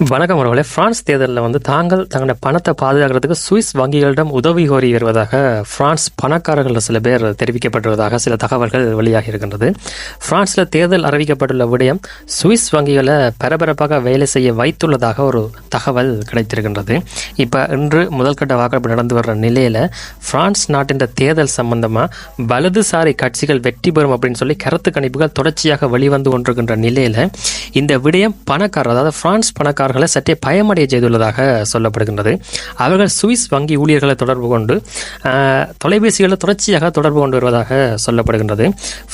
வணக்கம் உறவுகளே பிரான்ஸ் தேர்தலில் வந்து தாங்கள் தங்களுடைய பணத்தை பாதுகாக்கிறதுக்கு சுவிஸ் வங்கிகளிடம் உதவி கோரி வருவதாக பிரான்ஸ் பணக்காரர்கள் சில பேர் தெரிவிக்கப்பட்டுள்ளதாக சில தகவல்கள் வெளியாகி இருக்கின்றது. பிரான்ஸில் தேர்தல் அறிவிக்கப்பட்டுள்ள விடயம் சுவிஸ் வங்கிகளை பரபரப்பாக வேலை செய்ய வைத்துள்ளதாக ஒரு தகவல் கிடைத்திருக்கின்றது. இப்போ இன்று முதல்கட்ட வாக்கெடுப்பு நடந்து வர்ற நிலையில் பிரான்ஸ் நாட்டின் தேர்தல் சம்பந்தமாக வலதுசாரி கட்சிகள் வெற்றி பெறும் அப்படின்னு சொல்லி கருத்து கணிப்புகள் தொடர்ச்சியாக வெளிவந்து கொண்டிருக்கின்ற நிலையில் இந்த விடயம் பணக்காரர் அதாவது பிரான்ஸ் பணக்காரர்களை சற்றே பயமடைய செய்துள்ளதாக சொல்லப்படுகின்றது. அவர்கள் சுவிஸ் வங்கி ஊழியர்களை தொடர்பு கொண்டு தொலைபேசிகளை தொடர்ச்சியாக தொடர்பு கொண்டு வருவதாக சொல்லப்படுகின்றது.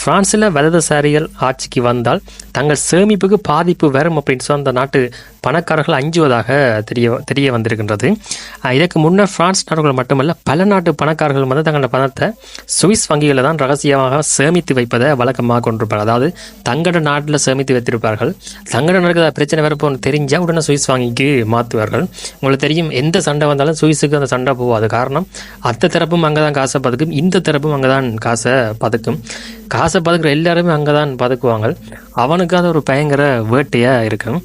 பிரான்சில் வலதுசாரிகள் ஆட்சிக்கு வந்தால் தங்கள் சேமிப்புக்கு பாதிப்பு வரும் அப்படின்னு சொன்ன அந்த நாட்டு பணக்காரர்கள் அஞ்சுவதாக தெரிய தெரிய வந்திருக்கின்றது. இதற்கு முன்னர் பிரான்ஸ் நாடுகள் மட்டுமல்ல பல நாட்டு பணக்காரர்கள் வந்து தங்களோட பணத்தை சுவிஸ் வங்கிகளில் தான் ரகசியமாக சேமித்து வைப்பதை வழக்கமாக கொண்டிருப்பார்கள். அதாவது தங்களோட நாட்டில் சேமித்து வைத்திருப்பார்கள். தங்களோட நடக்கிற பிரச்சனை வரப்போன்னு தெரிஞ்சால் உடனே சுவிஸ் வங்கிக்கு மாற்றுவார்கள் உங்களுக்கு தெரியும் எந்த சண்டை வந்தாலும் சுவிஸுக்கு அந்த சண்டை போகாது காரணம் அத்த தரப்பும் அங்கே தான் காசை பதுக்கும் இந்த தரப்பும் அங்கே தான் காசை பதுக்கும். காசை பதுக்கிற எல்லாருமே அங்கே தான் பதுக்குவாங்க. அவனுக்கு அது ஒரு பயங்கர வேட்டையாக இருக்கும்.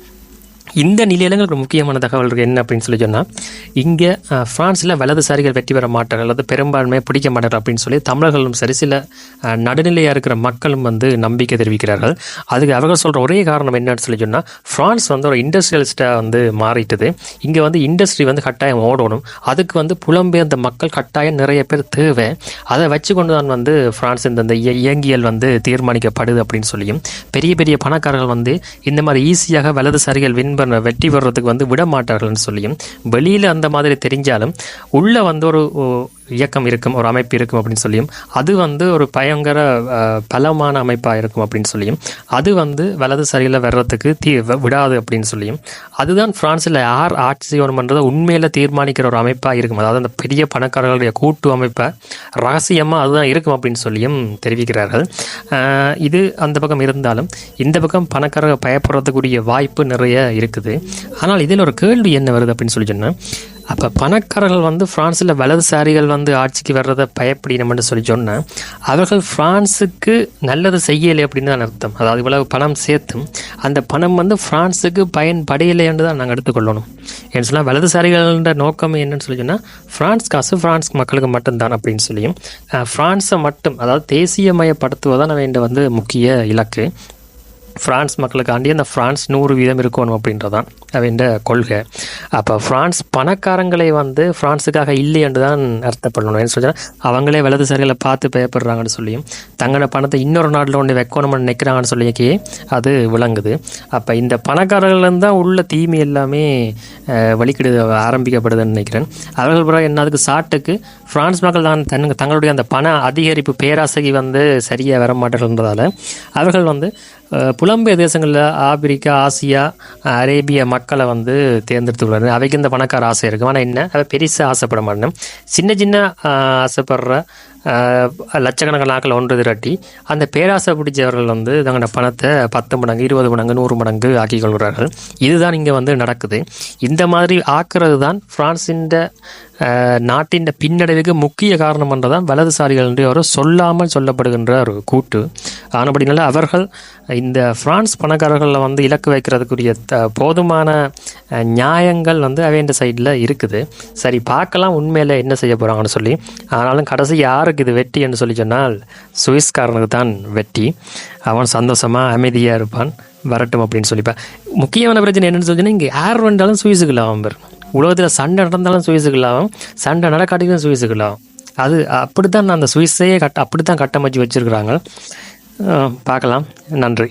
இந்த நிலையில எங்களுக்கு முக்கியமான தகவல் இருக்குது என்ன அப்படின்னு சொல்லி சொன்னால் இங்கே ஃப்ரான்ஸில் வலதுசாரிகள் வெற்றி பெற மாட்டார்கள் அல்லது பெரும்பான்மையை பிடிக்க மாட்டார்கள் அப்படின்னு சொல்லி தமிழர்களும் சரி சில நடுநிலையாக இருக்கிற மக்களும் வந்து நம்பிக்கை தெரிவிக்கிறார்கள். அதுக்கு அவர்கள் சொல்கிற ஒரே காரணம் என்னன்னு சொல்லி சொன்னால் ஃப்ரான்ஸ் வந்து ஒரு இண்டஸ்ட்ரியலிஸ்ட்டாக வந்து மாறிட்டுது. இங்கே வந்து இண்டஸ்ட்ரி வந்து கட்டாயம் ஓடணும். அதுக்கு வந்து புலம்பெயர்ந்த மக்கள் கட்டாயம் நிறைய பேர் தேவை. அதை வச்சு கொண்டு தான் வந்து ஃப்ரான்ஸ் இந்த இந்த இயங்கியல் வந்து தீர்மானிக்கப்படுது அப்படின்னு சொல்லியும் பெரிய பெரிய பணக்காரர்கள் வந்து இந்த மாதிரி ஈஸியாக வலதுசாரிகள் வின் பண்ண வெற்றி பெறுறதுக்கு வந்து விட மாட்டார்கள்னு சொல்லியும் வெளியில் அந்த மாதிரி தெரிஞ்சாலும் உள்ளே வந்து ஒரு இயக்கம் இருக்கும் ஒரு அமைப்பு இருக்கும் அப்படின்னு சொல்லியும் அது வந்து ஒரு பயங்கர பலமான அமைப்பாக இருக்கும் அப்படின்னு சொல்லியும் அது வந்து வலதுசாரியில் வர்றதுக்கு தீ வ- விடாது அப்படின்னு சொல்லியும் அதுதான் ஃப்ரான்ஸில் யார் ஆட்சி செய்யணும்ன்றதை உண்மையில் தீர்மானிக்கிற ஒரு அமைப்பாக இருக்கும். அதாவது அந்த பெரிய பணக்காரர்களுடைய கூட்டு அமைப்பை ரகசியமாக அதுதான் இருக்கும் அப்படின்னு சொல்லியும் தெரிவிக்கிறார்கள். இது அந்த பக்கம் இருந்தாலும் இந்த பக்கம் பணக்காரர்கள் பயப்படுறதுக்குரிய வாய்ப்பு நிறைய இருக்குது. ஆனால் இதில் ஒரு கேள்வி என்ன வருது அப்படின்னு சொல்லி சொன்னால் அப்போ பணக்காரர்கள் வந்து ஃப்ரான்ஸில் வலதுசாரிகள் வந்து ஆட்சிக்கு வர்றதை பயப்படினோம்னு சொல்லி சொன்னால் அவர்கள் ஃப்ரான்ஸுக்கு நல்லது செய்யலை அப்படின்னு தான் அர்த்தம். அதாவது இவ்வளவு பணம் சேர்த்தும் அந்த பணம் வந்து ஃப்ரான்ஸுக்கு பயன்படையலை என்று தான் நாங்கள் எடுத்துக்கொள்ளணும். ஏன்னு சொன்னால் வலதுசாரிகளோட நோக்கம் என்னன்னு சொல்லி சொன்னால் ஃப்ரான்ஸ் காசு ஃப்ரான்ஸ் மக்களுக்கு மட்டும்தான் அப்படின்னு சொல்லியும் ஃப்ரான்ஸை மட்டும் அதாவது தேசியமயப்படுத்துவதான் வேண்ட வந்து முக்கிய இலக்கு ஃப்ரான்ஸ் மக்களுக்காண்டி அந்த ஃப்ரான்ஸ் நூறு வீதம் இருக்கணும் அப்படின்றதான். அவன் கொள்கை. அப்போ ஃப்ரான்ஸ் பணக்காரங்களை வந்து ஃப்ரான்ஸுக்காக இல்லை என்று தான் அர்த்தப்படணும். என்ன சொல்லினா அவங்களே வலதுசாரிகளை பார்த்து பயப்படுறாங்கன்னு சொல்லியும் தங்களோட பணத்தை இன்னொரு நாட்டில் ஒன்று வைக்கணும்னு நினைக்கிறாங்கன்னு சொல்லிக்கே அது விளங்குது. அப்போ இந்த பணக்காரர்கள் தான் உள்ள தீமை எல்லாமே வழிக்கிடு ஆரம்பிக்கப்படுதுன்னு நினைக்கிறேன். அவர்கள் பிறகு என்ன அதுக்கு சாட்டுக்கு ஃப்ரான்ஸ் மக்கள் தான் தன் தங்களுடைய அந்த பண அதிகரிப்பு பேராசைக்கு வந்து சரியாக வர மாட்டேன்றதால அவர்கள் வந்து புலம்பெயர் தேசங்களில் ஆப்பிரிக்கா ஆசியா அரேபிய மக்களை வந்து தேர்ந்தெடுத்துள்ளார். அவைக்கு இந்த பணக்கார ஆசை இருக்கும் ஆனால் என்ன? அவை பெருசாக ஆசைப்பட மாட்டேன் சின்ன சின்ன ஆசைப்படுற லட்சக்கணக்கான ஆக்களை ஒன்று திரட்டி அந்த பேராசை பிடிச்சவர்கள் வந்து தங்களோட பணத்தை பத்து மடங்கு இருபது மடங்கு நூறு மடங்கு ஆக்கி கொள்கிறார்கள். இதுதான் இங்கே வந்து நடக்குது. இந்த மாதிரி ஆக்குறது தான் ஃப்ரான்ஸின் நாட்டின் பின்னடைவுக்கு முக்கிய காரணம் என்றதான் வலதுசாரிகள் என்று ஒரு சொல்லாமல் சொல்லப்படுகின்ற ஒரு கூட்டு. ஆனபடினால அவர்கள் இந்த பிரான்ஸ் பணக்காரர்களை வந்து இலக்கு வைக்கிறதுக்குரிய த போதுமான நியாயங்கள் வந்து அவைண்ட சைடில் இருக்குது. சரி பார்க்கலாம் உண்மையில் என்ன செய்ய போகிறாங்கன்னு சொல்லி. ஆனாலும் கடைசி யாருக்கு இது வெட்டி என்று சொல்லி சொன்னால் சுவிஸ்காரனுக்கு தான் வெட்டி. அவன் சந்தோஷமாக அமைதியாக இருப்பான். வரட்டும் அப்படின்னு சொல்லிப்பேன் முக்கியமான பிரச்சனை என்னென்னு சொல்லி இங்கே யார் வந்தாலும் சுவிஸுக்கு லாபம் உலகத்தில் சண்டை நடந்தாலும் சுவிஸுக்கு சண்டை நடக்காட்டிக்கும் சுவிஸுக்கு அது அப்படி தான் அந்த சுவிஸையே கட்ட அப்படி தான் கட்டமைச்சு வச்சுருக்குறாங்க. பார்க்கலாம். நன்றி.